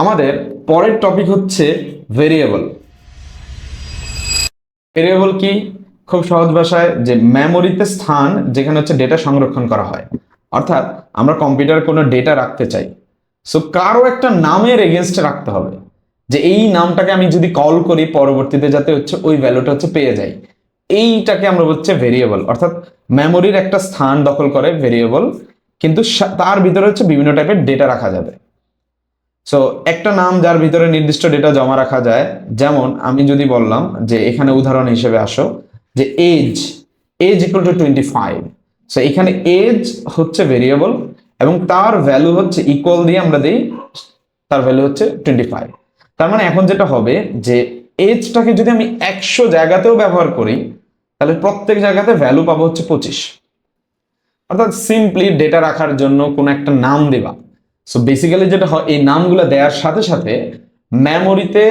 আমাদের পরের টপিক হচ্ছে ভেরিয়েবল ভেরিয়েবল কি? খুব সহজ ভাষায় যে মেমোরিতে স্থান যেখানে হচ্ছে ডেটা সংরক্ষণ করা হয়। অর্থাৎ আমরা কম্পিউটার কোনো ডেটা রাখতে চাই। সো কারও একটা নামের এগেনস্টে রাখতে হবে। যে এই নামটাকে আমি যদি কল করি, পরবর্তীতে যাতে হচ্ছে ওই ভ্যালুটা হচ্ছে পেয়ে যাই। এইটাকে আমরা হচ্ছে ভেরিয়েবল অর্থাৎ মেমোরির একটা স্থান দখল করে ভেরিয়েবল কিন্তু তার ভিতরে হচ্ছে বিভিন্ন টাইপের ডেটা রাখা যাবে। সো একটা নাম যার ভিতরে নির্দিষ্ট ডেটা জমা রাখা যায়, যেমন আমি যদি বললাম যে এখানে উদাহরণ হিসেবে আসো, যে age age equal to twenty five so এখানে এজ হচ্ছে ভেরিয়েবল এবং তার ভ্যালু হচ্ছে ইকুয়াল দিয়ে আমরা দিই, তার ভ্যালু হচ্ছে টোয়েন্টি ফাইভ তার মানে এখন যেটা হবে যে এজটাকে যদি আমি একশো জায়গাতেও ব্যবহার করি, তাহলে প্রত্যেক জায়গাতে ভ্যালু পাবো হচ্ছে পঁচিশ। অর্থাৎ সিম্পলি ডেটা রাখার জন্য কোনো একটা নাম দেবা সো বেসিক্যালি যেটা হয়, এই নামগুলো দেওয়ার সাথে সাথে মেমোরিতে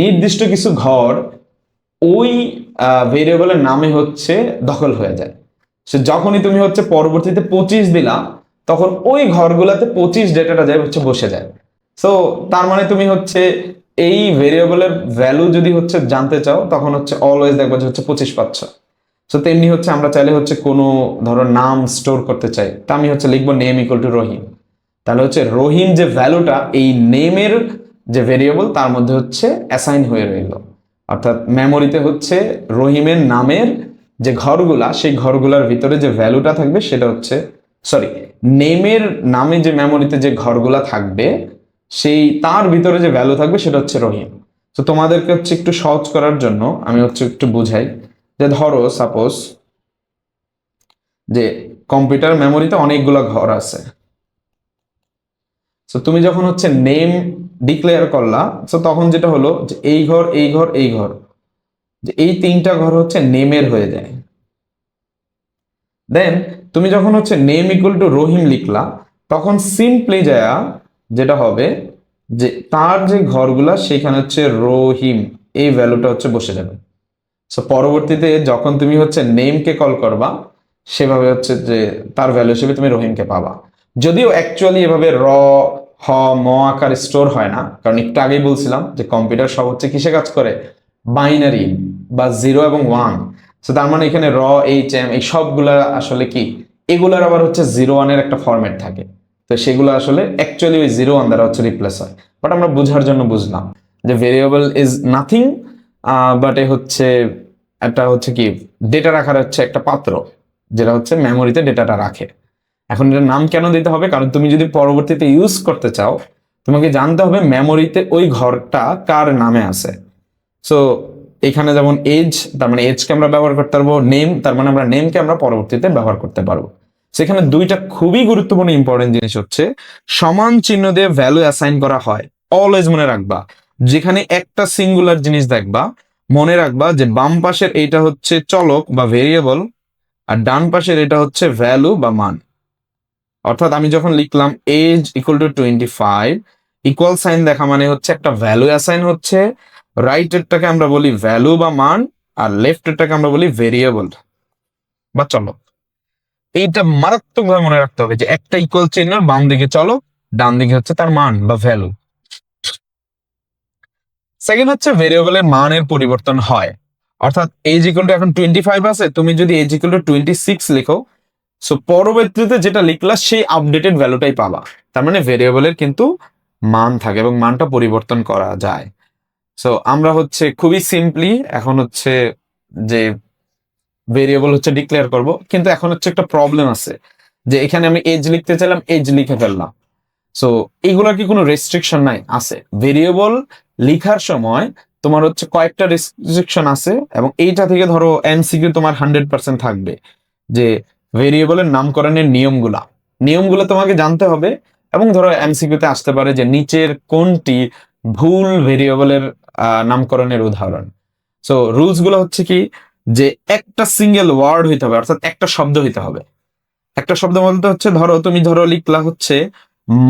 নির্দিষ্ট কিছু ঘর ওই ভেরিয়েবলের নামে হচ্ছে দখল হয়ে যায়। সো যখনই তুমি হচ্ছে পরবর্তীতে পঁচিশ দিলা, তখন ওই ঘরগুলোতে পঁচিশ ডেটাটা যায় হচ্ছে বসে যায়। সো তার মানে তুমি হচ্ছে এই ভেরিয়েবলের ভ্যালু যদি হচ্ছে জানতে চাও, তখন হচ্ছে অলওয়েজ দেখব যে হচ্ছে পঁচিশ পাচ্ছ। সো তেমনি হচ্ছে আমরা চাইলে হচ্ছে কোনো, ধরো নাম স্টোর করতে চাই। তা আমি হচ্ছে লিখব নেম ইকুয়াল টু রহিম। তাহলে হচ্ছে রহিম যে ভ্যালুটা এই নেমের যে ভেরিয়েবল তার মধ্যে হচ্ছে অ্যাসাইন হয়ে রইল। অর্থাৎ মেমোরিতে হচ্ছে রহিমের নামের যে ঘরগুলা, সেই ঘরগুলার ভিতরে যে ভ্যালুটা থাকবে, সেটা হচ্ছে সরি নেমের নামে যে মেমোরিতে যে ঘরগুলা থাকবে, সেই, তার ভিতরে যে ভ্যালু থাকবে, সেটা হচ্ছে রহিম। তো তোমাদেরকে হচ্ছে একটু সহজ করার জন্য আমি হচ্ছে একটু বুঝাই যে ধরো সাপোজ যে কম্পিউটার মেমোরিতে অনেকগুলো ঘর আছে। তো তুমি যখন হচ্ছে নেম ডিক্লেয়ার করলা তো তখন যেটা হলো যে এই ঘর এই ঘর এই ঘর, যে এই তিনটা ঘর হচ্ছে নেমের হয়ে যায়। দেন তুমি যখন হচ্ছে নেম ইকুয়াল টু রহিম লিখলা, তখন সিম্পলি যায়া যেটা হবে যে তার যে ঘরগুলা, সেখানে হচ্ছে রহিম, এই ভ্যালুটা হচ্ছে বসে যাবে। সো পরবর্তীতে যখন তুমি হচ্ছে নেমকে কল করবা, সেভাবে হচ্ছে যে তার ভ্যালু হিসেবে তুমি রহিমকে পাবা। যদিও অ্যাকচুয়ালি এভাবে র, হ, ম আকার স্টোর হয় না, কারণ একটু আগেই বলছিলাম যে কম্পিউটার সব হচ্ছে কিসে কাজ করে? বাইনারি বা জিরো এবং ওয়ান তো তার মানে এখানে র এইচ এম এই সবগুলা আসলে কি? এগুলার আবার হচ্ছে জিরো ওয়ানের একটা ফরম্যাট থাকে। তো সেগুলো আসলে অ্যাকচুয়ালি ওই জিরো ওয়ান দ্বারা হচ্ছে রিপ্লেস হয়। বাট আমরা বোঝার জন্য বুঝলাম যে variable is nothing but a হচ্ছে একটা হচ্ছে কি? ডেটা রাখার হচ্ছে একটা পাত্র, যেটা হচ্ছে মেমোরিতে ডেটাটা রাখে। এখন এটার নাম কেন দিতে হবে? কারণ তুমি যদি পরবর্তীতে ইউজ করতে চাও, তোমাকে জানতে হবে মেমোরিতে ওই ঘরটা কার নামে আছে। সো এখানে যেমন এজ তার মানে এজকে আমরা ব্যবহার করতে পারব নেম তার মানে আমরা নেমকে আমরা পরবর্তীতে ব্যবহার করতে পারব। সেখানে দুইটা খুবই গুরুত্বপূর্ণ ইম্পর্টেন্ট জিনিস হচ্ছে, সমান চিহ্ন দিয়ে ভ্যালু অ্যাসাইন করা হয় অলওয়েজ মনে রাখবা। যেখানে একটা সিঙ্গুলার জিনিস দেখবা, মনে রাখবা যে বাম পাশের এইটা হচ্ছে চলক বা ভেরিয়েবল আর ডান পাশের এটা হচ্ছে ভ্যালু বা মান। অর্থাৎ আমি যখন লিখলাম age equal to twenty five equal sign দেখা মানে হচ্ছে একটা ভ্যালু অ্যাসাইন হচ্ছে। রাইট এরটাকে আমরা বলি ভ্যালু বা মান, আর লেফট এরটাকে আমরা বলি ভেরিয়েবল বা চলো। এইটা মারাত্মকভাবে মনে রাখতে হবে যে একটা ইকুয়াল চিহ্ন বাম দিকে চলো, ডান দিকে হচ্ছে তার মান বা ভ্যালু সেকেন্ড হচ্ছে ভেরিয়েবলের মানের পরিবর্তন হয়। অর্থাৎ এজ ইকুয়াল টু এখন টোয়েন্টি ফাইভ আছে, তুমি যদি age equal to twenty six লিখো সো পরবর্তীতে যেটা লিখলা, সেই আপডেটেড ভ্যালুটাই পাবা। তার মানে ভেরিয়েবলের কিন্তু মান থাকে এবং মানটা পরিবর্তন করা যায়। সো আমরা হচ্ছে খুবই সিম্পলি এখন হচ্ছে যে ভেরিয়েবল হচ্ছে ডিক্লেয়ার করব, কিন্তু এখন হচ্ছে একটা প্রবলেম আছে যে এখানে আমি এজ লিখতে চাইলাম এজ লিখে ফেললাম। সো এইগুলোর কি কোনো রেস্ট্রিকশন নাই, আছে। ভেরিয়েবল লিখার সময় তোমার হচ্ছে কয়েকটা রেস্ট্রিকশন আছে এবং এইটা থেকে ধরো এমসিকিউ তোমার হান্ড্রেড পার্সেন্ট থাকবে। যে ভেরিয়েবলের নামকরণের নিয়মগুলা। নিয়মগুলো তোমাকে জানতে হবে এবং ধরো এমসিকিউতে আসতে পারে যে নিচের কোনটি ভুল ভেরিয়েবলের নামকরণের উদাহরণ। সো রুলসগুলো হচ্ছে কি যে একটা সিঙ্গেল ওয়ার্ড হইতে হবে, অর্থাৎ একটা শব্দ হইতে হবে। একটা শব্দ বলতে হচ্ছে, ধরো তুমি ধরো লিখলা হচ্ছে,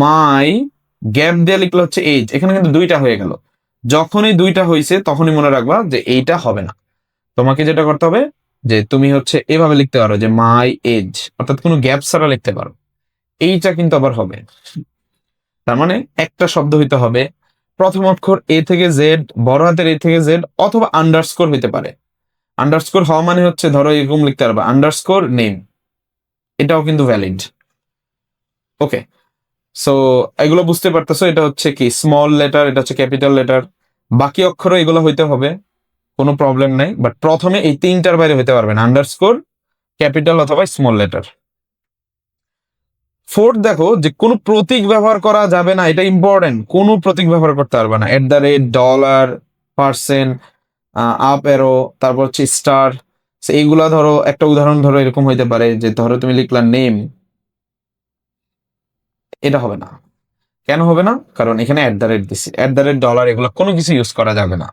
মাই গ্যাপ দিয়ে লিখলা হচ্ছে, এজ এখানে কিন্তু দুইটা হয়ে গেল। যখনই দুইটা হয়েছে তখনই মনে রাখবা যে এইটা হবে না। তোমাকে যেটা করতে হবে যে তুমি হচ্ছে এভাবে লিখতে পারো যে মাই এজ অর্থাৎ কোনো গ্যাপ ছাড়া লিখতে পারো। এইটা কিন্তু আবার হবে। তার মানে একটা শব্দ হইতে হবে, প্রথম অক্ষর এ থেকে জেড বড় হাতের এ থেকে জেড অথবা আন্ডারস্কোর হইতে পারে। আন্ডারস্কোর হওয়া মানে হচ্ছে ধরো এরকম লিখতে পারবে আন্ডারস্কোর নেম এটাও কিন্তু ভ্যালিড ওকে সো এগুলো বুঝতে পারতেছো, এটা হচ্ছে কি স্মল লেটার এটা হচ্ছে ক্যাপিটাল লেটার বাকি অক্ষরও এগুলো হইতে হবে। কোনো প্রবলেম নাই বাট প্রথমে এই তিনটার বাইরে হইতে পারবে না আন্ডারস্কোর ক্যাপিটাল অথবা স্মল লেটার ফোর্থ দেখো, যে কোনো প্রতীক ব্যবহার করা যাবে না, এটা ইম্পর্টেন্ট কোনো প্রতীক ব্যবহার করতে পারবে না at the rate dollar percent up arrow তারপর হচ্ছে স্টার এইগুলা ধরো, একটা উদাহরণ ধরো, এরকম হইতে পারে, যে ধরো তুমি লিখলা নেম এটা হবে না। কেন হবে না? কারণ এখানে অ্যাট দ্য রেট দিছি অ্যাট দ্য রেট ডলার এগুলো কোনো কিছু ইউজ করা যাবে না।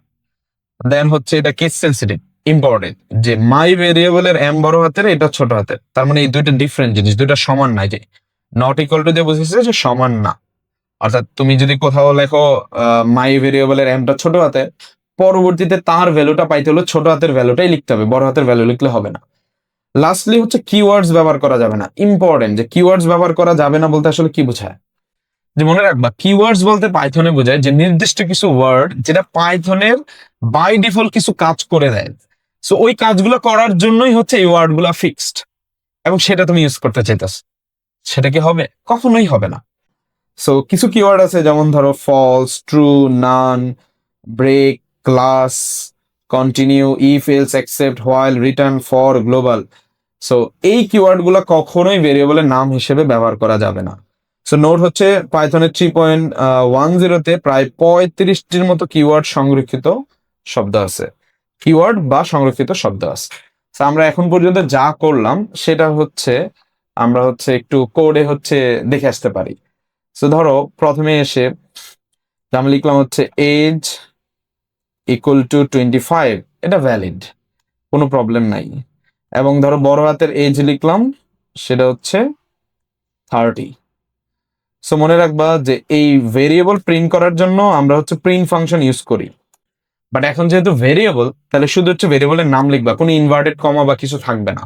দেন হচ্ছে এটা কেস সেন্সিটিভ ইম্পর্টেন্ট যে মাই ভেরিয়েবলের এম বড় হাতের, এটা ছোট হাতের। তার মানে এই দুইটা ডিফারেন্ট জিনিস, দুইটা সমান নাই যে নট ইকুয়াল টু দিয়ে বুঝেছে যে সমান না। অর্থাৎ তুমি যদি কোথাও লেখো মাই ভেরিয়েবলের এমটা ছোট হাতে পরবর্তীতে তার ভ্যালুটা পাইতে হলে ছোট হাতের ভ্যালুটাই লিখতে হবে, বড় হাতের ভ্যালু লিখলে হবে না। লাস্টলি হচ্ছে কিওয়ার্ডস ব্যবহার করা যাবে না ইম্পর্টেন্ট যে কিওয়ার্ডস ব্যবহার করা যাবে না বলতে আসলে কি বোঝায়? যে মনে রাখবা কিওয়ার্ডস বলতে পাইথনে বোঝায় যে নির্দিষ্ট কিছু ওয়ার্ড যেটা পাইথনের বাই ডিফল্ট কিছু কাজ করে দেয়। সো ওই কাজগুলো করার জন্যই হচ্ছে এই ওয়ার্ডগুলো ফিক্সড এবং সেটা তুমি ইউজ করতে চাইতেছ। সেটা কি হবে? কখনোই হবে না। সো কিছু কিওয়ার্ড আছে যেমন ধরো false true none break class continue if else except while return for global so এই কিওয়ার্ডগুলো কখনোই ভেরিয়েবলের নাম হিসেবে ব্যবহার করা যাবে না। সো নোট হচ্ছে পাইথনের থ্রি পয়েন্ট ওয়ান জিরোতে প্রায় পঁয়ত্রিশটির মতো কিওয়ার্ড সংরক্ষিত শব্দ আছে। কিওয়ার্ড বা সংরক্ষিত শব্দ আছে। আমরা এখন পর্যন্ত যা করলাম, সেটা হচ্ছে, আমরা হচ্ছে একটু কোডে হচ্ছে দেখে আসতে পারি। সো ধরো প্রথমে এসে আমি লিখলাম হচ্ছে age equal to twenty five এটা ভ্যালিড কোনো প্রবলেম নাই। এবং ধরো বড় হাতের এজ লিখলাম, সেটা হচ্ছে থার্টি সো মনে রাখবা যে এই ভেরিয়েবল প্রিন্ট করার জন্য আমরা হচ্ছে প্রিন্ট ফাংশন ইউজ করি। বাট এখন যেহেতু ভেরিয়েবল তাহলে শুধু হচ্ছে ভেরিয়েবলের নাম লিখবা, কোনো ইনভার্টেড কমা বা কিছু থাকবে না।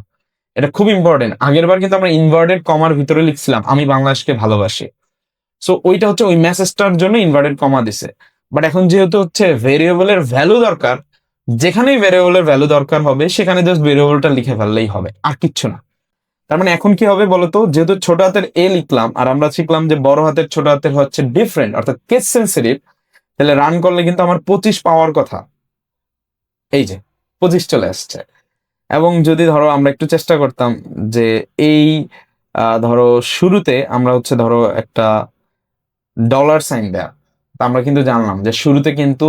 এটা খুব ইম্পর্টেন্ট আগের বার কিন্তু আমরা ইনভার্টেড কমার ভিতরে লিখছিলাম, আমি বাংলাদেশকে ভালোবাসি। সো ওইটা হচ্ছে ওই মেসেজটার জন্য ইনভার্টেড কমা দিছে। বাট এখন যেহেতু হচ্ছে ভেরিয়েবলের ভ্যালু দরকার, যেখানেই ভেরিয়েবলের ভ্যালু দরকার হবে, সেখানে জাস্ট ভেরিয়েবলটা লিখে ফেললেই হবে, আর কিচ্ছু না। তার মানে এখন কি হবে বলতো? যেহেতু ছোট হাতের এ লিখলাম, আর আমরা শিখলাম যে বড় হাতের ছোট হাতের হচ্ছে ডিফারেন্ট অর্থাৎ কেস সেন্সিটিভ তাহলে রান করলে কিন্তু আমার পঁচিশ পাওয়ার কথা। এই যে, পঁচিশ চলে আসছে। এবং যদি ধরো আমরা একটু চেষ্টা করতাম যে এই ধরো শুরুতে আমরা হচ্ছে ধরো একটা ডলার সাইন দেয়া। তা আমরা কিন্তু জানলাম যে শুরুতে কিন্তু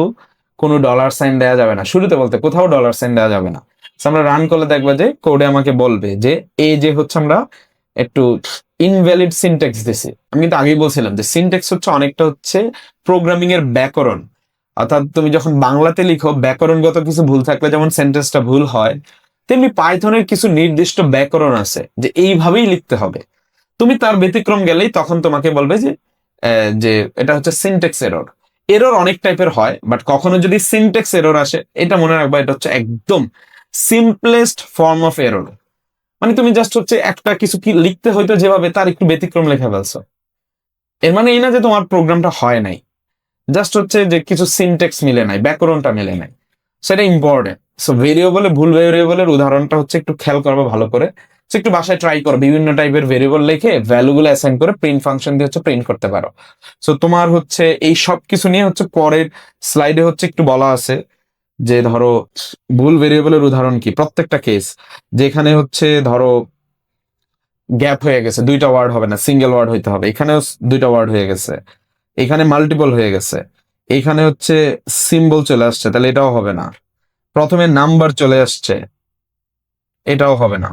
কোনো ডলার সাইন দেওয়া যাবে না। শুরুতে বলতে কোথাও ডলার সাইন দেওয়া যাবে না। আমরা রান করলে দেখবা যে কোডে আমাকে বলবে যে এই যে হচ্ছে আমরা একটু ইনভ্যালিড সিনটেক্স দিছি। আমি কিন্তু আগেই বলছিলাম যে সিনটেক্স হচ্ছে অনেকটা হচ্ছে প্রোগ্রামিং এর ব্যাকরণ। অর্থাৎ তুমি যখন বাংলাতে লিখো, ব্যাকরণগত কিছু ভুল থাকলে যেমন সেন্টেন্সটা ভুল হয়, তেমনি পাইথনের কিছু নির্দিষ্ট ব্যাকরণ আছে যে এইভাবেই লিখতে হবে। তুমি তার ব্যতিক্রম গেলেই তখন তোমাকে বলবে যে যে এটা হচ্ছে সিনটেক্স এরর এরর অনেক টাইপের হয় বাট কখনো যদি সিনটেক্স এরর আসে, এটা মনে রাখবা এটা হচ্ছে একদম সিম্পলেস্ট ফর্ম অফ এরর মানে তুমি জাস্ট হচ্ছে একটা কিছু কি লিখতে হয়তো যেভাবে তার একটু ব্যতিক্রম লেখা ফেলছো। এর মানে এই না যে তোমার প্রোগ্রামটা হয় নাই। জাস্ট হচ্ছে যে কিছু সিনটেক্স মিলে নাই, ব্যাকরণটা মিলে নাই। সেটা ইম্পর্টেন্ট সো ভেরিয়েবলে ভুল ভেরিয়েবলের উদাহরণটা হচ্ছে একটু খেয়াল করবে ভালো করে। একটু বাসায় ট্রাই করো, বিভিন্ন টাইপের ভেরিয়েবল লিখে ভ্যালুগুলো অ্যাসাইন করে প্রিন্ট ফাংশন দিয়ে হচ্ছে প্রিন্ট করতে পারো। সো তোমার হচ্ছে এই সব কিছু নিয়ে হচ্ছে পরের স্লাইডে হচ্ছে একটু বলা আছে। যে ধরো ভুল ভেরিয়েবলের উদাহরণ কি? প্রত্যেকটা কেস যেখানে হচ্ছে ধরো গ্যাপ হয়ে গেছে, দুইটা ওয়ার্ড হবে না সিঙ্গেল ওয়ার্ড হইতে হবে। এখানেও দুইটা ওয়ার্ড হয়ে গেছে। এখানে মাল্টিপল হয়ে গেছে। এখানে হচ্ছে সিম্বল চলে আসছে, তাহলে এটাও হবে না। প্রথমে নাম্বার চলে আসছে, এটাও হবে না।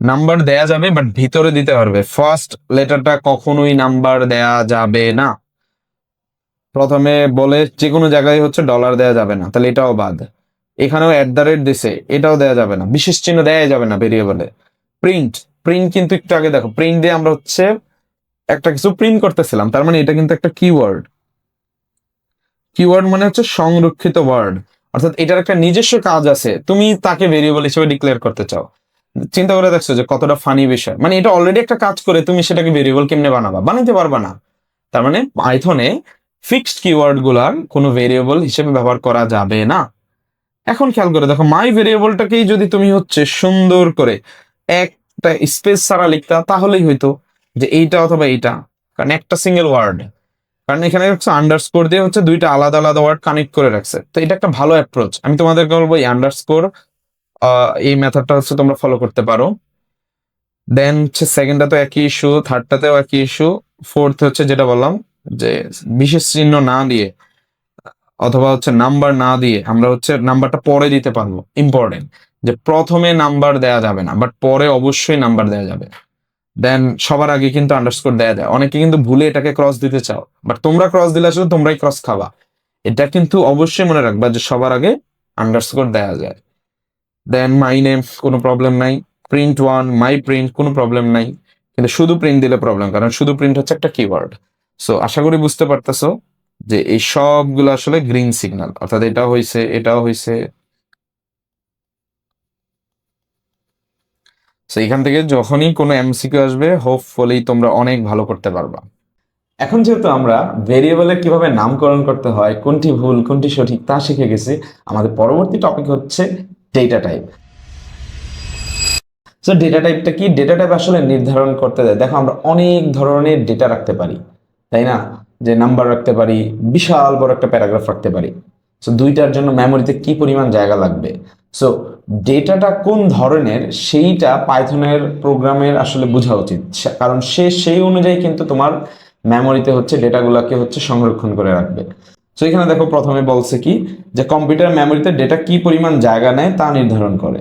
নাম্বার দেয়া যাবে বাট ভিতরে দিতে পারবে। ফার্স্ট লেটারটা কখনোই নাম্বার দেয়া যাবে না। প্রথমে বলে যে কোনো জায়গায় হচ্ছে ডলার দেয়া যাবে না, তাহলে এটাও বাদ। এখানেও অ্যাট দ্য রেট দিছে, এটাও দেয়া যাবে না, বিশেষ চিহ্ন দেয়া যাবে না ভেরিয়েবলে প্রিন্ট প্রিন্ট কিন্তু একটু আগে দেখো প্রিন্ট দিয়ে আমরা হচ্ছে একটা কিছু প্রিন্ট করতেছিলাম, তার মানে এটা কিন্তু একটা কিওয়ার্ড কিওয়ার্ড মানে হচ্ছে সংরক্ষিত ওয়ার্ড অর্থাৎ এটার একটা নিজস্ব কাজ আছে, তুমি তাকে ভেরিয়েবল হিসেবে ডিক্লেয়ার করতে চাও। চিন্তা করে দেখছ যে কতটা ফানি বিষয় মানে এটা অলরেডি একটা কাজ করে তুমি সেটাকে ভেরিয়েবল কেমনে বানাবা? বানাইতে পারবা না। তার মানে পাইথনে ফিক্সড কিওয়ার্ডগুলার কোনো ভেরিয়েবল হিসেবে ব্যবহার করা যাবে না। এখন খেয়াল করে দেখো মাই ভেরিয়েবলটাকেই যদি তুমি হচ্ছে সুন্দর করে একটা স্পেস ছাড়া লিখতা, তাহলেই হয়তো যে এইটা অথবা এইটা, কারণ একটা সিঙ্গেল ওয়ার্ড কারণ এখানে হচ্ছে আন্ডারস্কোর দিয়ে হচ্ছে দুইটা আলাদা আলাদা ওয়ার্ড কানেক্ট করে রাখছে। তো এটা একটা ভালো অ্যাপ্রোচ আমি তোমাদেরকে বলব এই আন্ডারস্কোর এই মেথডটা হচ্ছে তোমরা ফলো করতে পারো। দেন হচ্ছে সেকেন্ডটা তো একই ইস্যু থার্ডটাতেও একই ইস্যু ফোর্থ হচ্ছে যেটা বললাম যে বিশেষ চিহ্ন না দিয়ে, অথবা হচ্ছে নাম্বার না দিয়ে আমরা হচ্ছে নাম্বারটা পরে দিতে পারব ইম্পর্টেন্ট যে প্রথমে নাম্বার দেয়া যাবে না বাট পরে অবশ্যই নাম্বার দেয়া যাবে। দেন সবার আগে কিন্তু আন্ডারস্কোর দেয়া যায়। অনেকে কিন্তু ভুলে এটাকে ক্রস দিতে চাও বাট তোমরা ক্রস দিলে আসলে তোমরাই ক্রস খাবা। এটা কিন্তু অবশ্যই মনে রাখবা যে সবার আগে আন্ডারস্কোর দেয়া যায়। দেন মাই নেম কোনো প্রবলেম নাই। প্রিন্ট ওয়ান মাই প্রিন্ট কোনো প্রবলেম নাই। কিন্তু শুধু প্রিন্ট দিলে প্রবলেম কারণ শুধু প্রিন্ট হচ্ছে একটা কিওয়ার্ড সো আশা করি বুঝতে পারতেছো যে এই সবগুলো আসলে গ্রিন সিগন্যাল অর্থাৎ এটা হয়েছে এটাও হয়েছে সো এখান থেকে যখনই কোনো এমসিকিউ আসবে হোপফুলি তোমরা অনেক ভালো করতে পারবা। এখন যেহেতু আমরা ভেরিয়েবলের কীভাবে নামকরণ করতে হয়, কোনটি ভুল, কোনটি সঠিক তা শিখে গেছি, আমাদের পরবর্তী টপিক হচ্ছে ডেটা টাইপ সো ডেটা টাইপটা কি? ডেটা টাইপ আসলে নির্ধারণ করতে দেয়। দেখো, আমরা অনেক ধরনের ডেটা রাখতে পারি। তাই না? যে নাম্বার রাখতে পারি, বিশাল বড় একটা প্যারাগ্রাফ রাখতে পারি। সো দুইটার জন্য মেমোরিতে কি পরিমাণ জায়গা লাগবে? সো ডেটাটা কোন ধরনের, সেইটা পাইথনের প্রোগ্রামের আসলে বোঝা উচিত। কারণ সে সেই অনুযায়ী কিন্তু তোমার মেমোরিতে হচ্ছে ডেটাগুলোকে হচ্ছে সংরক্ষণ করে রাখবে। সো এখানে দেখো প্রথমে বলছে কি, যে কম্পিউটার মেমোরিতে ডেটা কি পরিমাণ জায়গা নেয় তা নির্ধারণ করে।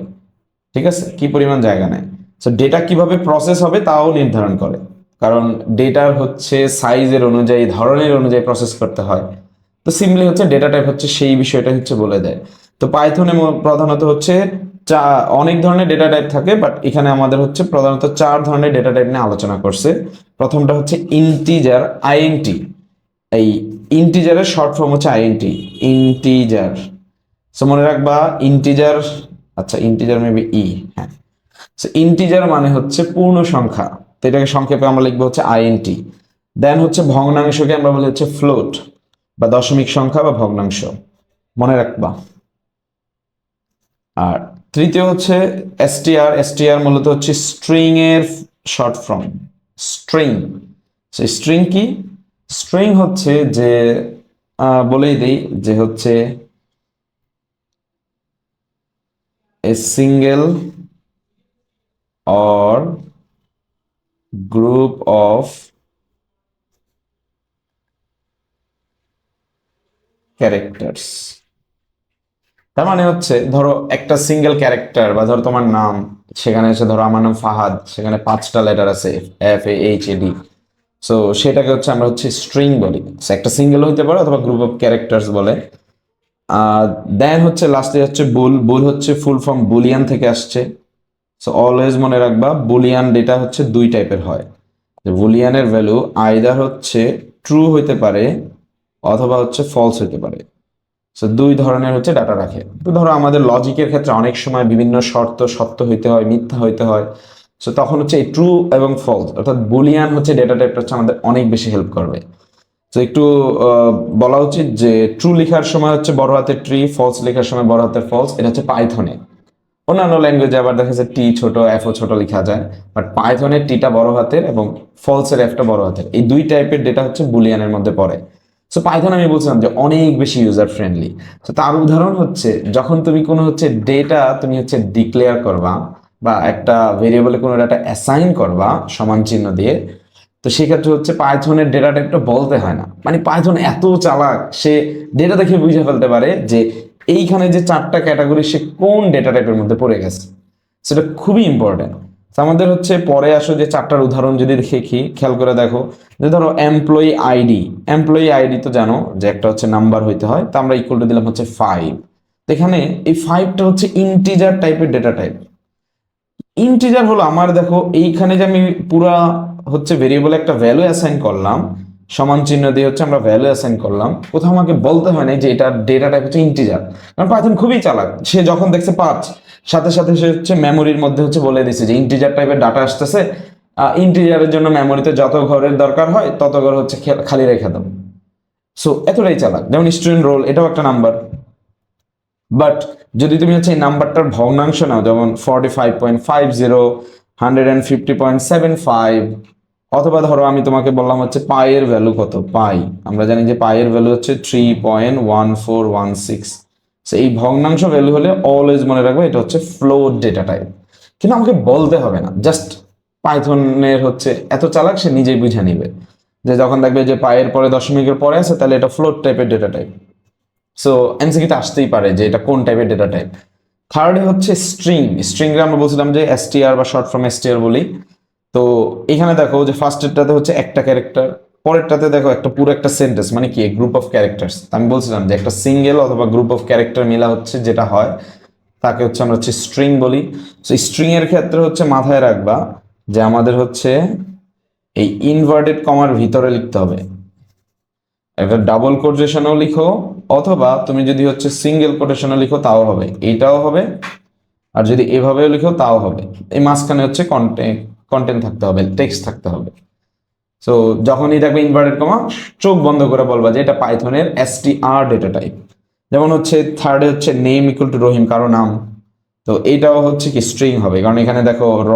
ঠিক আছে? কি পরিমাণ জায়গা নেয়? সো ডেটা কীভাবে প্রসেস হবে তাও নির্ধারণ করে। কারণ ডেটার হচ্ছে সাইজের অনুযায়ী, ধরনের অনুযায়ী প্রসেস করতে হয়। তো সিম্পলি হচ্ছে ডেটা টাইপ হচ্ছে সেই বিষয়টা হচ্ছে বলে দেয়। তো পাইথনে প্রধানত হচ্ছে চা অনেক ধরনের ডেটা টাইপ থাকে বাট এখানে আমাদের হচ্ছে প্রধানত চার ধরনের ডেটা টাইপ নিয়ে আলোচনা করছে। প্রথমটা হচ্ছে ইন্টিজার আইএনটি এই ইন্টিজারের শর্ট ফর্ম হচ্ছে আইএনটি ইন্টিজার সো মনে রাখবা ইন্টিজার আচ্ছা ইন্টিজার মেবি ই হ্যাঁ। সো ইন্টিজার মানে হচ্ছে পূর্ণ সংখ্যা তো এটাকে সংক্ষেপে আমরা লিখব হচ্ছে আইএনটি দেন হচ্ছে ভগ্নাংশকে আমরা বলি হচ্ছে ফ্লোট বা দশমিক সংখ্যা বা ভগ্নাংশ। মনে রাখবা। আর তৃতীয় হচ্ছে এসটিআর এসটিআর মূলত হচ্ছে স্ট্রিং এর শর্ট ফর্ম স্ট্রিং স্ট্রিং কি? স্ট্রিং হচ্ছে যে বলেই দেই যে হচ্ছে a single or group of characters. তার মানে হচ্ছে, ধরো একটা সিঙ্গেল ক্যারেক্টার বা ধরো তোমার নাম, সেখানে হচ্ছে ধরো আমার নাম ফাহাদ, সেখানে পাঁচটা লেটার আছে F A H A D so সেটাকে হচ্ছে আমরা হচ্ছে স্ট্রিং বলি। একটা সিঙ্গেল হইতে পারে অথবা গ্রুপ অফ ক্যারেক্টার্স বলে। দেন হচ্ছে লাস্টে হচ্ছে বুল বুল হচ্ছে ফুল ফর্ম বুলিয়ান থেকে আসছে। সো অলওয়েজ মনে রাখবা বুলিয়ান ডেটা হচ্ছে দুই টাইপের হয়। যে বুলিয়ানের ভ্যালু আইদার হচ্ছে ট্রু হইতে পারে অথবা হচ্ছে ফলস হইতে পারে। সো দুই ধরনের হচ্ছে ডাটা রাখে। তো ধরো আমাদের লজিকের ক্ষেত্রে অনেক সময় বিভিন্ন শর্ত, সত্য হইতে হয়, মিথ্যা হইতে হয়। সো তখন হচ্ছে এই ট্রু এবং ফলস অর্থাৎ বুলিয়ান হচ্ছে ডেটা টাইপটা হচ্ছে আমাদের অনেক বেশি হেল্প করবে। তো একটু বলা উচিত যে ট্রু লেখার সময় হচ্ছে বড় হাতের ট্রি ফলস লেখার সময় বড় হাতের ফলস এটা হচ্ছে পাইথনে। অন্যান্য ল্যাঙ্গুয়েজে আবার দেখা যায় টি ছোট এফও ছোট লেখা যায় বাট পাইথনের টিটা বড় হাতের এবং ফলসের এফটা বড় হাতের। এই দুই টাইপের ডেটা হচ্ছে বুলিয়ানের মধ্যে পড়ে। সো পাইথন আমি বলছিলাম যে অনেক বেশি ইউজার ফ্রেন্ডলি তো তার উদাহরণ হচ্ছে, যখন তুমি কোনো হচ্ছে ডেটা তুমি হচ্ছে ডিক্লেয়ার করবা বা একটা ভেরিয়েবলে কোনো ডাটা অ্যাসাইন করবা সমান চিহ্ন দিয়ে, তো সেক্ষেত্রে হচ্ছে পাইথনের ডেটা টাইপটা বলতে হয় না। মানে পাইথন এত চালাক, সে ডেটা দেখে বুঝে ফেলতে পারে যে এইখানে যে চারটা ক্যাটাগরি, সে কোন ডেটা টাইপের মধ্যে পড়ে গেছে? সেটা খুবই ইম্পর্টেন্ট আমাদের হচ্ছে পরে আসো যে চারটার উদাহরণ যদি দেখি, খেয়াল করে দেখো। যে ধরো এমপ্লয়ি আইডি এমপ্লয়ি আইডি তো জানো যে একটা হচ্ছে নাম্বার হইতে হয়, তো আমরা ইকুয়াল টু দিলাম হচ্ছে ফাইভ এখানে এই ফাইভটা হচ্ছে ইন্টিজার টাইপের ডেটা টাইপ ইন্টিজার হলো আমার, দেখো, এইখানে যে আমি পুরা হচ্ছে ভেরিয়েবল একটা ভ্যালু অ্যাসাইন করলাম সমান চিহ্ন দিয়ে হচ্ছে আমরা ভ্যালু অ্যাসাইন করলাম। কোথাও আমাকে বলতে হয় না যে এটা ডেটা টাইপ হচ্ছে ইন্টিজার কারণ পাইথন খুবই চালাক। সে যখন দেখছে পাঁচ, সাথে সাথে সে হচ্ছে মেমোরির মধ্যে হচ্ছে বলে দিছে যে ইন্টিজার টাইপের ডাটা আসতেছে। ইন্টিজারের জন্য মেমোরিতে যত ঘরের দরকার হয়, তত ঘর হচ্ছে খালি রেখে দাও। সো এতটাই চালাক। যেমন স্টুডেন্ট রোল এটাও একটা নাম্বার বাট যদি তুমি হচ্ছে এই নাম্বারটার ভগ্নাংশ নাও, যেমন forty five point five zero hundred and fifty point seven five অথবা ধরো আমি তোমাকে বললাম হচ্ছে পায়ের ভ্যালু কত? পাই। আমরা জানি যে পায়ের ভ্যালু হচ্ছে three point one four one six এই ভগ্নাংশ ভ্যালু হলে অলওয়েজ মনে রাখবে এটা হচ্ছে ফ্লোর ডেটা টাইপ কিন্তু আমাকে বলতে হবে না। জাস্ট পাইথনের হচ্ছে এত চালাক, সে নিজেই বুঝে নিবে। যে যখন দেখবে যে পায়ের পরে দশমিকের পরে আছে, তাহলে এটা ফ্লোট টাইপের ডেটা টাইপ সো এনসিকিতে আসতেই পারে যে এটা কোন টাইপের ডেটা টাইপ থার্ড হচ্ছে স্ট্রিং স্ট্রিংয়ে আমরা বলছিলাম যে এসটিআর বা শর্ট ফর্ম এসটিআর বলি। তো এখানে দেখো যে ফার্স্টেরটাতে হচ্ছে একটা ক্যারেক্টার পরেরটাতে দেখো একটা পুরো একটা সেন্টেন্স মানে কি? গ্রুপ অফ ক্যারেক্টার্স আমি বলছিলাম যে একটা সিঙ্গেল অথবা গ্রুপ অফ ক্যারেক্টার মিলা হচ্ছে যেটা হয়, তাকে হচ্ছে আমরা হচ্ছে স্ট্রিং বলি। সো স্ট্রিং এর ক্ষেত্রে হচ্ছে মাথায় রাখবা যে আমাদের হচ্ছে এই ইনভার্টেড কমার ভিতরে লিখতে হবে। একটা ডাবল কোটেশনও লিখো, অথবা তুমি যদি হচ্ছে সিঙ্গেল কোটেশনও লিখো, তাও হবে। এইটাও হবে। আর যদি এভাবেও লিখো, তাও হবে। এই মাঝখানে হচ্ছে কন্টেন্ট কন্টেন্ট থাকতে হবে টেক্সট থাকতে হবে। সো যখনই দেখবে ইনভার্টেড কমা চোখ বন্ধ করে বলবা যে এটা পাইথনের এসটিআর ডেটা টাইপ যেমন হচ্ছে থার্ডে হচ্ছে নেম ইকুয়াল টু রহিম, কারও নাম। তো এইটাও হচ্ছে কি স্ট্রিং হবে, কারণ এখানে দেখো র,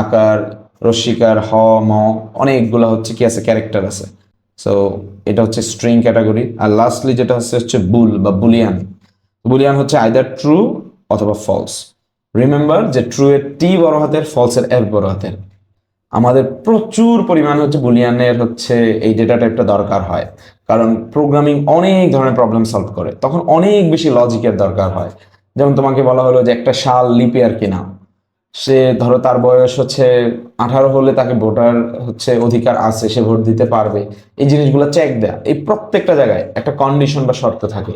আকার রস্বীকার হ, ম, অনেকগুলো হচ্ছে কি আছে ক্যারেক্টার আছে। সো এটা হচ্ছে স্ট্রিং ক্যাটাগরি আর লাস্টলি যেটা হচ্ছে হচ্ছে বুল বা বুলিয়ান। বুলিয়ান হচ্ছে আইদার ট্রু অথবা ফলস রিমেম্বার যে ট্রু এর টি বড় হাতের ফলস এর এফ বড় হাতের। আমাদের প্রচুর পরিমাণ হচ্ছে বুলিয়ানের হচ্ছে এই ডেটা টাইপটা দরকার হয়। কারণ প্রোগ্রামিং অনেক ধরনের প্রবলেম সলভ করে। তখন অনেক বেশি লজিকের দরকার হয়। যেমন তোমাকে বলা হলো যে একটা শাল লিপিয়ার কিনা। সে ধরো তার বয়স হচ্ছে আঠারো হলে তাকে ভোটার হচ্ছে অধিকার আছে, সে ভোট দিতে পারবে। এই জিনিসগুলো চেক দেয়া। এই প্রত্যেকটা জায়গায় একটা কন্ডিশন বা শর্ত থাকে।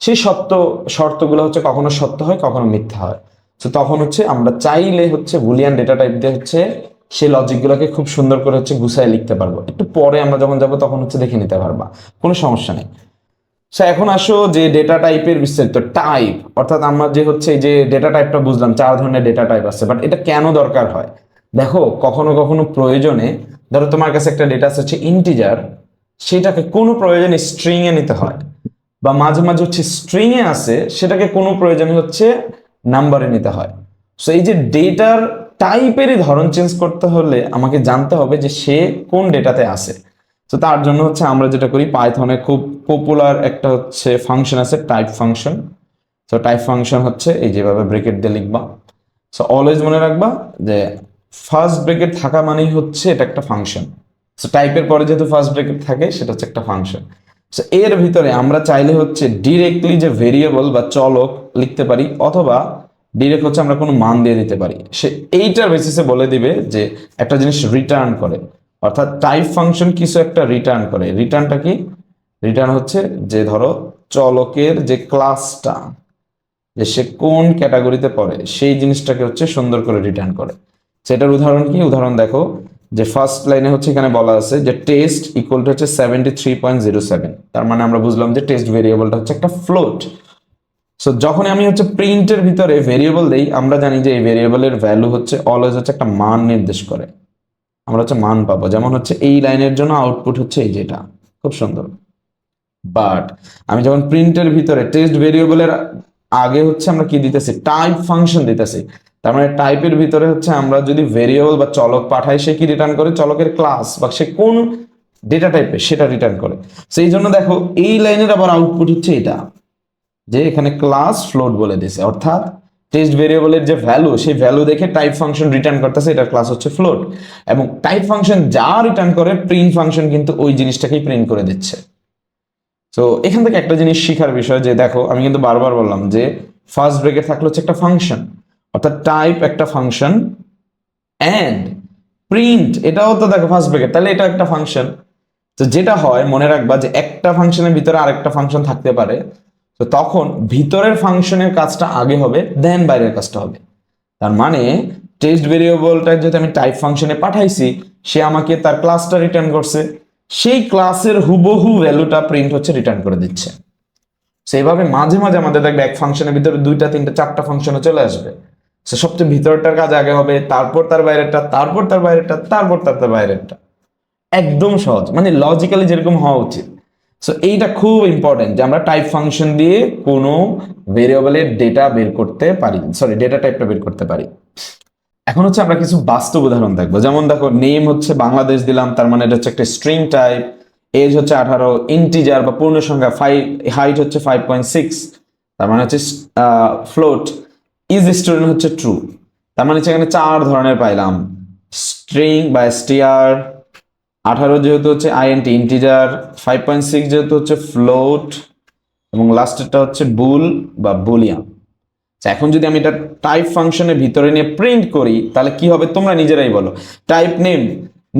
সেই সত্য শর্তগুলো হচ্ছে কখনো সত্য হয়, কখনো মিথ্যা হয়। তো তখন হচ্ছে আমরা চাইলে হচ্ছে বুলিয়ান ডেটা টাইপ দিয়ে হচ্ছে সেই লজিকগুলোকে খুব সুন্দর করে হচ্ছে গুছায় লিখতে পারব। একটু পরে আমরা যখন যাব তখন হচ্ছে দেখে নিতে পারবা। কোনো সমস্যা নেই। সো এখন আসো যে ডেটা টাইপের বিস্তারিত টাইপ অর্থাৎ আমরা যে হচ্ছে যে ডেটা টাইপটা বুঝলাম, চার ধরনের ডেটা টাইপ আছে বাট এটা কেন দরকার হয়? দেখো, কখনো কখনো প্রয়োজনে ধরো তোমার কাছে একটা ডেটা হচ্ছে ইন্টিজার সেটাকে কোনো প্রয়োজনে স্ট্রিং এ নিতে হয়। বা মাঝে মাঝে হচ্ছে স্ট্রিং এ আছে, সেটাকে কোনো প্রয়োজনে হচ্ছে নাম্বারে নিতে হয়। সো এই যে ডেটার টাইপেরই ধরন চেঞ্জ করতে হলে আমাকে জানতে হবে যে সে কোন ডেটাতে আছে। তো তার জন্য হচ্ছে আমরা যেটা করি, পাইথনে খুব পপুলার একটা হচ্ছে ফাংশন আছে টাইপ ফাংশন তো টাইপ ফাংশন হচ্ছে এই যেভাবে ব্রেকেট দিয়ে লিখবা। সো অলওয়েজ মনে রাখবা যে ফার্স্ট ব্রেকেট থাকা মানেই হচ্ছে এটা একটা ফাংশন সো টাইপের পরে যেহেতু ফার্স্ট ব্রেকেট থাকে, সেটা হচ্ছে একটা ফাংশন সো এর ভিতরে আমরা চাইলে হচ্ছে ডিরেক্টলি যে ভেরিয়েবল বা চলক লিখতে পারি, অথবা ডিরেক্ট হচ্ছে আমরা কোনো মান দিয়ে দিতে পারি। সে এইটার বেসিসে বলে দিবে যে একটা জিনিস রিটার্ন করে। অর্থাৎ টাইপ ফাংশন কিছু একটা রিটার্ন করে। রিটার্নটা কি? রিটার্ন হচ্ছে যে ধরো চলকের যে ক্লাসটা যে সে কোন ক্যাটাগরিতে পড়ে, সেই জিনিসটাকে হচ্ছে সুন্দর করে রিটার্ন করে। সেটার উদাহরণ কি? উদাহরণ দেখো যে ফার্স্ট লাইনে হচ্ছে এখানে বলা আছে যে টেস্ট ইকুয়াল টু হচ্ছে seventy three point zero seven তার মানে আমরা বুঝলাম যে টেস্ট ভেরিয়েবলটা হচ্ছে একটা ফ্লোট সো যখন আমি হচ্ছে প্রিন্টের ভিতরে ভেরিয়েবল দেই, আমরা জানি যে এই ভেরিয়েবলের ভ্যালু হচ্ছে অলওয়েজ হচ্ছে একটা মান নির্দেশ করে। আমরা হচ্ছে মান পাবো। যেমন হচ্ছে এই লাইনের জন্য আউটপুট হচ্ছে এই যেটা। খুব সুন্দর। বাট আমি যখন প্রিন্টের ভিতরে টেস্ট ভেরিয়েবলের আগে হচ্ছে আমরা কি দিতেছি? টাইপ ফাংশন দিতেছি। তার মানে টাইপের ভিতরে হচ্ছে আমরা যদি ভেরিয়েবল বা চলক পাঠাই, সে কি রিটার্ন করে? চলকের ক্লাস বা সে কোন ডেটা টাইপের সেটা রিটার্ন করে। সেই জন্য দেখো, এই লাইনের আবার আউটপুট হচ্ছে এটা, যে এখানে ক্লাস ফ্লোট বলে দিছে অর্থাৎ টেস্ট ভেরিয়েবলের যে ভ্যালু সেই ভ্যালু দেখে টাইপ ফাংশন রিটার্ন করতেছে, এটার ক্লাস হচ্ছে ফ্লোট এবং টাইপ ফাংশন যা রিটার্ন করে প্রিন্ট ফাংশন কিন্তু ওই জিনিসটাকেই প্রিন্ট করে দিচ্ছে। তো এখান থেকে একটা জিনিস শিখার বিষয় যে দেখো, আমি কিন্তু বারবার বললাম যে ফার্স্ট ব্রেকে থাকলে হচ্ছে একটা ফাংশন অর্থাৎ টাইপ একটা ফাংশন অ্যান্ড প্রিন্ট এটাও তো দেখো ফার্স্ট ব্রেকেট তাহলে এটা একটা ফাংশন তো যেটা হয়, মনে রাখবা যে একটা ফাংশনের ভিতরে আরেকটা ফাংশন থাকতে পারে। তো তখন ভিতরের ফাংশনের কাজটা আগে হবে দেন বাইরের কাজটা হবে। তার মানে টেস্ট ভেরিয়েবলটা যদি আমি টাইপ ফাংশনে পাঠাইছি, সে আমাকে তার ক্লাসটা রিটার্ন করছে। সেই ক্লাসের হুবহু ভ্যালুটা প্রিন্ট হচ্ছে রিটার্ন করে দিচ্ছে। সেইভাবে মাঝে মাঝে আমাদের দেখবে এক ফাংশনের ভিতরে দুইটা, তিনটা, চারটা ফাংশনে চলে আসবে। সে সবচেয়ে ভিতরটার কাজ আগে হবে, তারপর তার বাইরেরটা, তারপর তার বাইরেরটা, তারপর তার তার বাইরেরটা। একদম সহজ মানে লজিক্যালি যেরকম হওয়া উচিত। সো এইটা খুব ইম্পর্টেন্ট যে আমরা টাইপ ফাংশন দিয়ে কোনো ভেরিয়েবলের ডেটা বের করতে পারি। সরি ডেটা টাইপটা বের করতে পারি। এখন হচ্ছে আমরা কিছু বাস্তব উদাহরণ দেখব। যেমন দেখো নেম হচ্ছে বাংলাদেশ দিলাম, তার মানে এটা হচ্ছে একটা স্ট্রিং টাইপ এজ হচ্ছে আঠারো ইন্টিজার বা পূর্ণ সংখ্যা ফাইভ হাইট হচ্ছে ফাইভ পয়েন্ট সিক্স তার মানে হচ্ছে ফ্লোট ইজ স্টুডেন্ট হচ্ছে ট্রু তার মানে এখানে চার ধরনের পাইলাম। স্ট্রিং বা স্টিআর আঠারো যেহেতু হচ্ছে INT integer five point six যেহেতু হচ্ছে ফ্লোট এবং লাস্টেরটা হচ্ছে বুল বা বুলিয়ান আচ্ছা, এখন যদি আমি এটা টাইপ ফাংশনের ভিতরে নিয়ে প্রিন্ট করি তাহলে কি হবে তোমরা নিজেরাই বলো। টাইপ নেম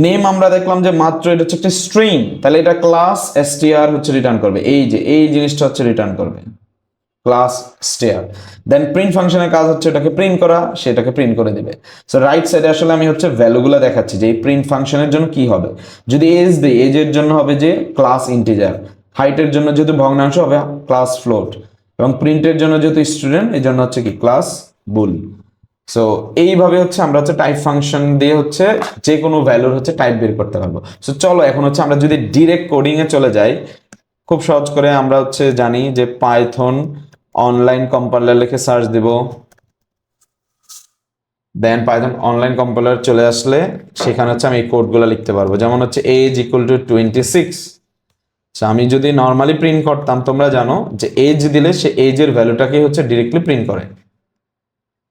নেম আমরা দেখলাম যে মাত্র এটা হচ্ছে একটা স্ট্রিং তাহলে এটা ক্লাস এসটিআর হচ্ছে রিটার্ন করবে। এই যে এই জিনিসটা হচ্ছে রিটার্ন করবে। ক্লাস স্টেয়ার দেন প্রিন্ট ফাংশনের কাজ হচ্ছে এটাকে প্রিন্ট করা, সেটাকে প্রিন্ট করে দিবে। সো রাইট সাইডে আসলে আমি হচ্ছে ভ্যালুগুলো দেখাচ্ছি যে এই প্রিন্ট ফাংশনের জন্য কি হবে। যদি এজ দিই এজের জন্য হবে যে ক্লাস ইন্টিজার হাইটের জন্য যেহেতু ভগ্নাংশ হবে ক্লাস ফ্লোট এবং প্রিন্টের জন্য যেহেতু স্টুডেন্ট এই জন্য হচ্ছে কি ক্লাস বুল সো এইভাবে হচ্ছে আমরা হচ্ছে টাইপ ফাংশন দিয়ে হচ্ছে যে কোনো ভ্যালুর হচ্ছে টাইপ বের করতে পারব। সো চলো এখন হচ্ছে আমরা যদি ডিরেক্ট কোডিং এ চলে যাই, খুব সহজ করে আমরা হচ্ছে জানি যে পাইথন অনলাইন কম্পাইলার লিখে সার্চ দিব। দেন পাইথন অনলাইন কম্পাইলার চলে আসলে সেখানে হচ্ছে আমি এই কোডগুলো লিখতে পারব। যেমন হচ্ছে age equal to twenty six আমি যদি নর্মালি প্রিন্ট করতাম, তোমরা জানো যে এজ দিলে সে এজের ভ্যালুটাকে হচ্ছে ডিরেক্টলি প্রিন্ট করে।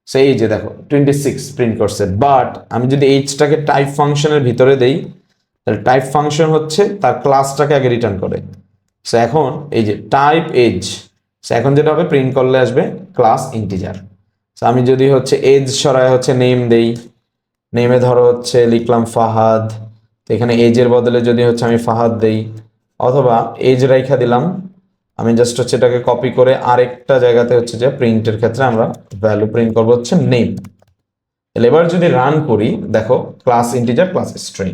সে এই দেখো টোয়েন্টি সিক্স প্রিন্ট করছে। বাট আমি যদি এইজটাকে টাইপ ফাংশনের ভিতরে দেই, তাহলে টাইপ ফাংশন হচ্ছে তার ক্লাসটাকে আগে রিটার্ন করে। সো এখন এই যে টাইপ এজ সো এখন যেটা হবে প্রিন্ট করলে আসবে ক্লাস ইন্টিজার সো আমি যদি হচ্ছে এজ সরায় হচ্ছে নেম দেই নেমে ধরো হচ্ছে লিখলাম ফাহাদ, তো এখানে এজের বদলে যদি হচ্ছে আমি ফাহাদ দেই, অথবা এজ রাইখা দিলাম, আমি জাস্ট হচ্ছে এটাকে কপি করে আরেকটা জায়গাতে হচ্ছে যে প্রিন্টের ক্ষেত্রে আমরা ভ্যালু প্রিন্ট করব হচ্ছে নেম তাহলে এবার যদি রান করি, দেখো class integer class string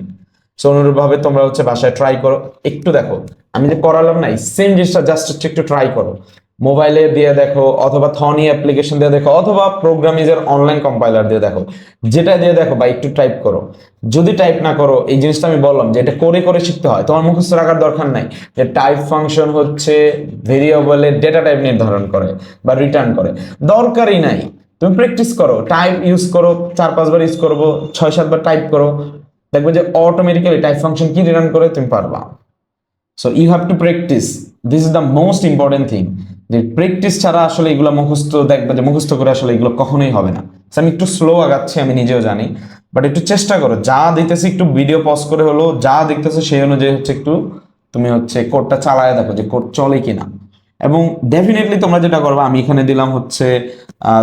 so অনুরূপভাবে তোমরা হচ্ছে বাসায় ট্রাই করো। একটু দেখো, আমি যে করালাম নাই সেম জিনিসটা জাস্ট হচ্ছে একটু ট্রাই করো। মোবাইলে দিয়ে দেখো, অথবা থনি অ্যাপ্লিকেশন দিয়ে দেখো, অথবা প্রোগ্রামিজের অনলাইন কম্পাইলার দিয়ে দেখো। যেটা দিয়ে দেখো বা একটু টাইপ করো। যদি টাইপ না করো, এই জিনিসটা আমি বললাম যে এটা করে করে শিখতে হয়। তোমার মুখস্থ রাখার দরকার নাই। যে টাইপ ফাংশন হচ্ছে ভেরিয়েবলের ডেটা টাইপ নির্ধারণ করে বা রিটার্ন করে। দরকারই নাই। তুমি প্র্যাকটিস করো। টাইপ ইউজ করো, চার, পাঁচবার ইউজ করব, ছয়, সাতবার টাইপ করো। দেখবে যে অটোমেটিক্যালি টাইপ ফাংশন কি রিটার্ন করে তুমি পারবা। So you have to practice this is the most important thing যে প্র্যাকটিস ছাড়া আসলে এগুলো মুখস্থ দেখবে যে মুখস্থ করে আসলে এগুলো কখনোই হবে না। আমি একটু স্লো আগাচ্ছি, আমি নিজেও জানি। বাট একটু চেষ্টা করো, যা দিতেছি একটু ভিডিও পজ করে হলো যা দেখতেছো সেই অনুযায়ী হচ্ছে একটু তুমি হচ্ছে কোডটা চালায় দেখো যে কোড চলে কিনা। এবং ডেফিনেটলি তোমরা যেটা করবে, আমি এখানে দিলাম হচ্ছে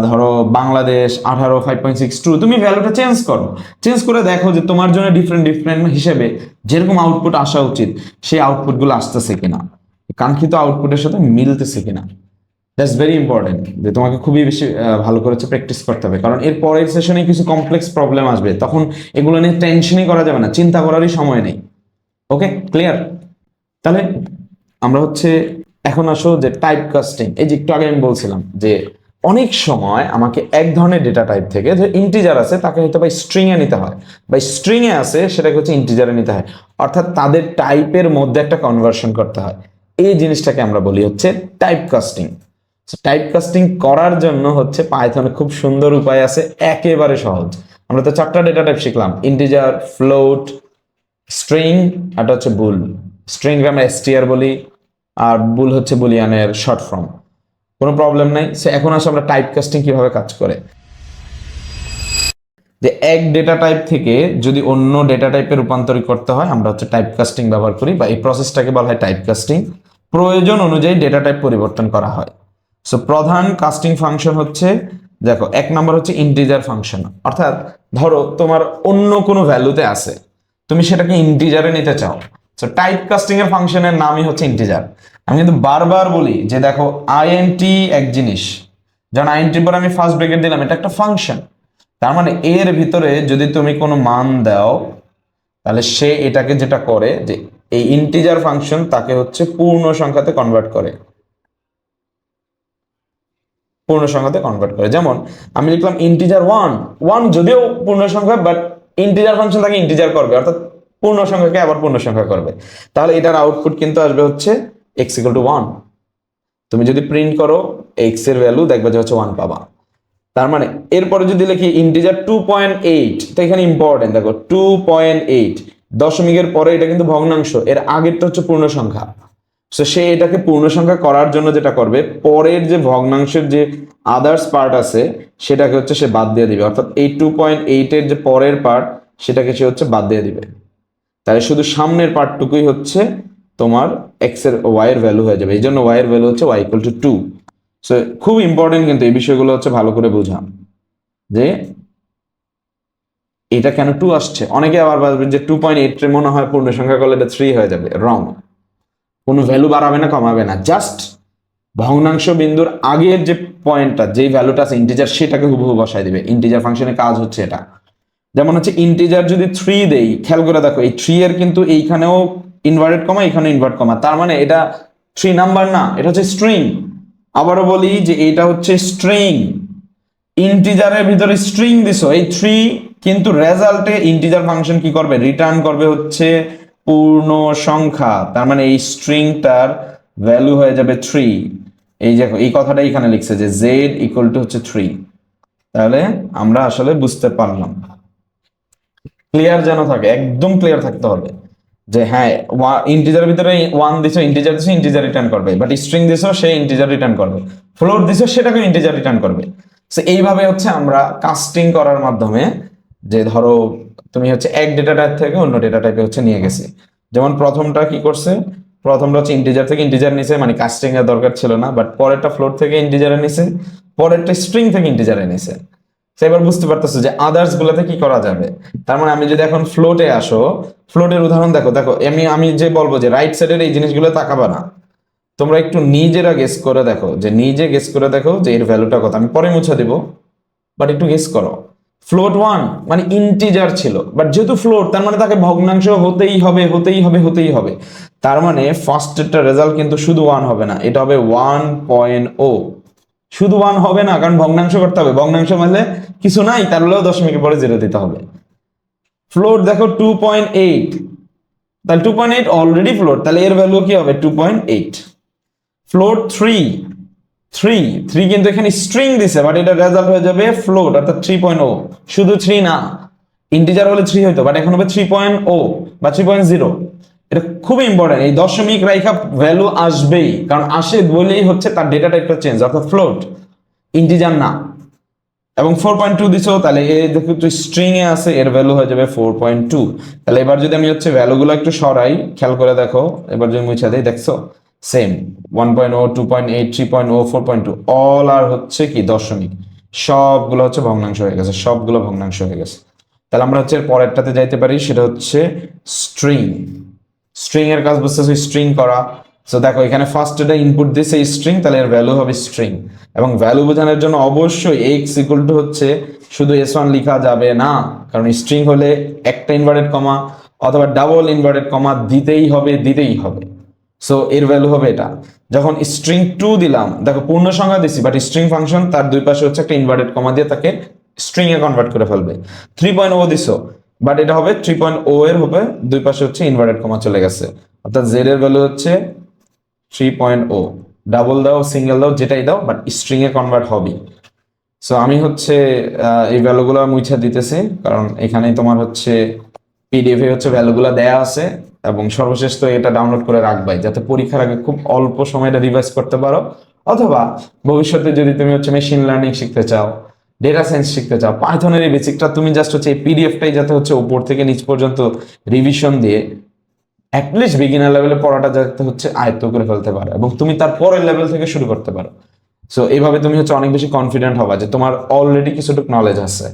ধরো বাংলাদেশ আঠারো ফাইভ পয়েন্ট সিক্স টু তুমি ভ্যালুটা চেঞ্জ করো। চেঞ্জ করে দেখো যে তোমার জন্য ডিফারেন্ট ডিফারেন্ট হিসেবে যেরকম আউটপুট আসা উচিত, সেই আউটপুটগুলো আসতেছে কিনা। কাঙ্ক্ষিত আউটপুটের সাথে মিলতেছে কিনা? দ্যাটস ভেরি ইম্পর্টেন্ট যে তোমাকে খুবই বেশি ভালো করে হচ্ছে প্র্যাকটিস করতে হবে। কারণ এর পরের সেশনে কিছু কমপ্লেক্স প্রবলেম আসবে। তখন এগুলো নিয়ে টেনশনই করা যাবে না। চিন্তা করারই সময় নেই। ওকে ক্লিয়ার তাহলে আমরা হচ্ছে এখন আসো যে টাইপ কাস্টিং এই যে একটু আগে আমি বলছিলাম যে অনেক সময় আমাকে এক ধরনের ডেটা টাইপ থেকে যে ইন্টিজার আছে, তাকে হয়তো বা স্ট্রিং এ নিতে হয়। বা স্ট্রিং এ আছে, সেটাকে হচ্ছে ইন্টিজারে নিতে হয়। অর্থাৎ তাদের টাইপের মধ্যে একটা কনভার্সন করতে হয়। এই জিনিসটাকে আমরা বলি হচ্ছে টাইপ কাস্টিং টাইপ কাস্টিং করার জন্য হচ্ছে পাইথনে খুব সুন্দর উপায় আছে, একেবারে সহজ। আমরা তো চারটা ডেটা টাইপ শিখলাম ইন্টিজার ফ্লোট স্ট্রিং আর হচ্ছে বুল স্ট্রিং আমরা এসটিআর বলি, আর বুল হচ্ছে বুলিয়ানের শর্ট ফর্ম কোনো প্রবলেম নাই। সে এখন আসলে আমরা টাইপ কাস্টিং কীভাবে কাজ করে। যে এক ডেটা টাইপ থেকে যদি অন্য ডেটা টাইপে রূপান্তরিত করতে হয়, আমরা হচ্ছে টাইপ কাস্টিং ব্যবহার করি বা এই প্রসেসটাকে বলা হয় টাইপ কাস্টিং প্রয়োজন অনুযায়ী ডেটা টাইপ পরিবর্তন করা হয়। সো প্রধান কাস্টিং ফাংশন হচ্ছে, দেখো, এক নম্বর হচ্ছে ইন্টিজার ফাংশন অর্থাৎ ধরো, তোমার অন্য কোনো ভ্যালুতে আছে, তুমি সেটাকে ইন্টিজারে নিতে চাও। সো টাইপ কাস্টিং এর ফাংশনের নামই হচ্ছে ইন্টিজার আমি কিন্তু বারবার বলি যে, দেখো আইএনটি এক জিনিস যেমন আইএনটির পর আমি ফার্স্ট ব্রেকেট দিলাম, এটা একটা ফাংশন তার মানে এর ভিতরে যদি তুমি কোনো মান দাও, তাহলে সে এটাকে যেটা করে যে এই ইন্টিজার ফাংশন তাকে হচ্ছে পূর্ণ সংখ্যাতে কনভার্ট করে। পূর্ণ সংখ্যাতে কনভার্ট করে। যেমন আমি লিখলাম ইন্টিজার ওয়ান ওয়ান যদিও পূর্ণ সংখ্যা বাট ইন্টিজার ফাংশন তাকে ইন্টিজার করবে, অর্থাৎ পূর্ণ সংখ্যাকে আবার পূর্ণ সংখ্যা করবে। তাহলে এটার আউটপুট কিন্তু আসবে হচ্ছে এক্স ইকুয়াল টু ওয়ান তুমি যদি প্রিন্ট করো এক্সের ভ্যালু দেখবে যে হচ্ছে ওয়ান পাবা। তার মানে এরপরে যদি লিখি ইন্টিজার টু পয়েন্ট এইট এখানে ইম্পর্টেন্ট দেখো টু পয়েন্ট এইট দশমিকের পরে এটা কিন্তু ভগ্নাংশ, এর আগেরটা হচ্ছে পূর্ণ সংখ্যা সো সে এটাকে পূর্ণ সংখ্যা করার জন্য যেটা করবে, পরের যে ভগ্নাংশের যে আদার্স পার্ট আছে, সেটাকে হচ্ছে সে বাদ দিয়ে দিবে। অর্থাৎ এই টু পয়েন্ট এইটের যে পরের পার্ট সেটাকে সে হচ্ছে বাদ দিয়ে দিবে। তাহলে শুধু সামনের পার্টটুকুই হচ্ছে তোমার এক্সের ওয়াই এর ভ্যালু হয়ে যাবে। এই জন্য ওয়াই এর ভ্যালু হচ্ছে ওয়াই ইকুয়াল টু টু খুব ইম্পর্টেন্ট কিন্তু এই বিষয়গুলো হচ্ছে ভালো করে বোঝা। যে এটা কেন টু আসছে? অনেকে আবার ভাববে যে টু পয়েন্ট এইট মনে হয় পূর্ণ সংখ্যা করলে এটা থ্রি হয়ে যাবে। রং কোনো ভ্যালু বাড়াবে না, কমাবে না। জাস্ট ভগ্নাংশ বিন্দুর আগের যে পয়েন্টটা যেই ভ্যালুটা আছে ইন্টিজার সেটাকে হুবহু বসায় দিবে। ইন্টিজার ফাংশনের কাজ হচ্ছে এটা। যেমন হচ্ছে ইন্টিজার যদি থ্রি দেই, খেয়াল করে দেখো, এই থ্রি এর কিন্তু এইখানেও ইনভার্টেড কমা এখানে ইনভার্ট কমা। তার মানে এটা থ্রি নাম্বার না, এটা হচ্ছে স্ট্রিং আবারও বলি যে এটা হচ্ছে স্ট্রিং ইন্টিজারের ভিতরে স্ট্রিং দিছো, এই থ্রি কিন্তু রেজাল্টে ইন্টিজার ফাংশন কি করবে? রিটার্ন করবে হচ্ছে পূর্ণ সংখ্যা। তার মানে এই স্ট্রিংটার ভ্যালু হয়ে যাবে থ্রি এই দেখো এই কথাটা এখানে লিখছে যে জেড ইকুয়াল টু হচ্ছে থ্রি তাহলে আমরা আসলে বুঝতে পারলাম। ক্লিয়ার যেন থাকে, একদম ক্লিয়ার থাকতে হবে। যে হ্যাঁ ইন্টিজারের ভিতরে ওয়ান দিছো ইন্টিজার দিছো ইন্টিজার রিটার্ন করবে। বাট স্ট্রিং দিছো, সে ইন্টিজার রিটার্ন করবে। ফ্লোর দিছো সেটাকে ইন্টিজার রিটার্ন করবে। সো এইভাবে হচ্ছে আমরা কাস্টিং করার মাধ্যমে যে ধরো, তুমি হচ্ছে এক ডেটা টাইপ থেকে অন্য ডেটা টাইপে হচ্ছে নিয়ে গেছে। যেমন প্রথমটা কি করছে? প্রথমটা হচ্ছে ইন্টিজার থেকে ইন্টিজার নিছে মানে কাস্টিং এর দরকার ছিল না বাট পরেরটা ফ্লোর থেকে ইন্টিজারে নিছে, পরেরটা স্ট্রিং থেকে ইন্টিজারে নিছে। এবার বুঝতে পারতেছো যে আদার্স গুলাতে কি করা যাবে? তার মানে আমি যদি এখন ফ্লোটে আসো ফ্লোটের উদাহরণ দেখো দেখো, আমি আমি যে বলব যে রাইট সাইডের এই জিনিসগুলো তাকাবা না। তোমরা একটু নিজেরা গেস করে দেখো, যে নিজে গেস করে দেখো যে এর ভ্যালুটা কত। আমি পরে মুছে দিব বাট একটু গেস করো। ফ্লোট ওয়ান মানে ইন্টিজার ছিল বাট যেহেতু ফ্লোট তার মানে তাকে ভগ্নাংশ হতেই হবে হতেই হবে হতেই হবে। তার মানে ফার্স্টেরটা রেজাল্ট কিন্তু শুধু ওয়ান হবে না, এটা হবে ওয়ান পয়েন্ট ও শুধু ওয়ান হবে না, কারণ ভগ্নাংশ করতে হবে। ভগ্নাংশ মানে কিছু নাই, তার হলেও দশমিকের পরে জিরো দিতে হবে। ফ্লোট দেখো টু পয়েন্ট এইট তাহলে two point eight already float তাহলে এর ভ্যালু কি হবে? Two point eight float three three three কিন্তু এখানে স্ট্রিং দিছে বাট এটা রেজাল্ট হয়ে যাবে ফ্লোট অর্থাৎ থ্রি পয়েন্ট ও শুধু থ্রি না। ইন্টিজার হলে থ্রি হইতো বাট এখন হবে থ্রি পয়েন্ট ও বা থ্রি পয়েন্ট জিরো এটা খুবই ইম্পর্টেন্ট এই দশমিক রেখা ভ্যালু আসবেই, কারণ আসে বলেই হচ্ছে তার ডেটা টাইপটা চেঞ্জ অর্থাৎ ফ্লোট ইন্টিজার না। এবং ফোর পয়েন্ট টু দিছো, তাহলে এ দেখো একটু স্ট্রিং এ আছে, এর ভ্যালু হয়ে যাবে ফোর পয়েন্ট টু তাহলে এবার যদি আমি হচ্ছে ভ্যালুগুলো একটু সরাই, খেয়াল করে দেখো, এবার যদি মুছে দিই, দেখছ? Same one point O two point eight three point O four point two all আর হচ্ছে কি দশমিক। সবগুলো হচ্ছে ভগ্নাংশ হয়ে গেছে, সবগুলো ভগ্নাংশ হয়ে গেছে। তাহলে আমরা হচ্ছে পরেরটাতে যাইতে পারি, সেটা হচ্ছে স্ট্রিং স্ট্রিং এর কাজ বুঝতেছো স্ট্রিং করা। সো দেখো, এখানে ফার্স্ট এটা ইনপুট দিছে স্ট্রিং তাহলে এর ভ্যালু হবে স্ট্রিং এবং ভ্যালু বোঝানোর জন্য অবশ্যই এক্স ইকুয়াল টু হচ্ছে শুধু এস ওয়ান লেখা যাবে না। কারণ স্ট্রিং হলে একটা ইনভার্টেড কমা অথবা ডাবল ইনভার্টেড কমা দিতেই হবে দিতেই হবে। সো এর ভ্যালু হবে এটা। যখন স্ট্রিং টু দিলাম, দেখো পূর্ণ সংখ্যা দিছি বাট স্ট্রিং ফাংশন তার দুই পাশে হচ্ছে একটা ইনভার্টেড কমা দিয়ে তাকে স্ট্রিং এ কনভার্ট করে ফেলবে। থ্রি পয়েন্ট ও দিছো। বাট এটা হবে থ্রি পয়েন্ট ও এর হবে, দুই পাশে হচ্ছে ইনভার্টেড কমা চলে গেছে। অর্থাৎ জেড এর ভ্যালু হচ্ছে থ্রি পয়েন্ট ও ডাবল দাও সিঙ্গেল দাও, যেটাই দাও বাট স্ট্রিং এ কনভার্ট হবে সো আমি হচ্ছে এই ভ্যালুগুলো মুছে দিতেছি, কারণ এখানেই তোমার হচ্ছে পিডিএফ এ হচ্ছে ভ্যালুগুলো দেয়া আছে, এবং সর্বশেষ তো এটা ডাউনলোড করে রাখবাই, যাতে পরীক্ষার আগে খুব অল্প সময় এটা রিভাইজ করতে পারো। অথবা ভবিষ্যতে যদি তুমি হচ্ছে মেশিন লার্নিং শিখতে চাও ডেটা সায়েন্স শিখতে চাও পাইথনের এই বেসিকটা তুমি জাস্ট হচ্ছে এই পিডিএফটাই যাতে হচ্ছে উপর থেকে নিচ পর্যন্ত রিভিশন দিয়ে অ্যাটলিস্ট বিগিনার লেভেলে পড়াটা যাতে হচ্ছে আয়ত্ত করে ফেলতে পারো এবং তুমি তার পরের লেভেল থেকে শুরু করতে পারো। সো এইভাবে তুমি হচ্ছে অনেক বেশি কনফিডেন্ট হবা যে তোমার অলরেডি কিছুটুকু নলেজ আছে।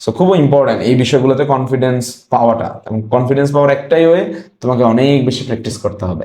সো খুব ইম্পর্টেন্ট এই বিষয়গুলোতে কনফিডেন্স পাওয়াটা এবং কনফিডেন্স পাওয়ার একটাই ওয়ে তোমাকে অনেক বেশি প্র্যাকটিস করতে হবে।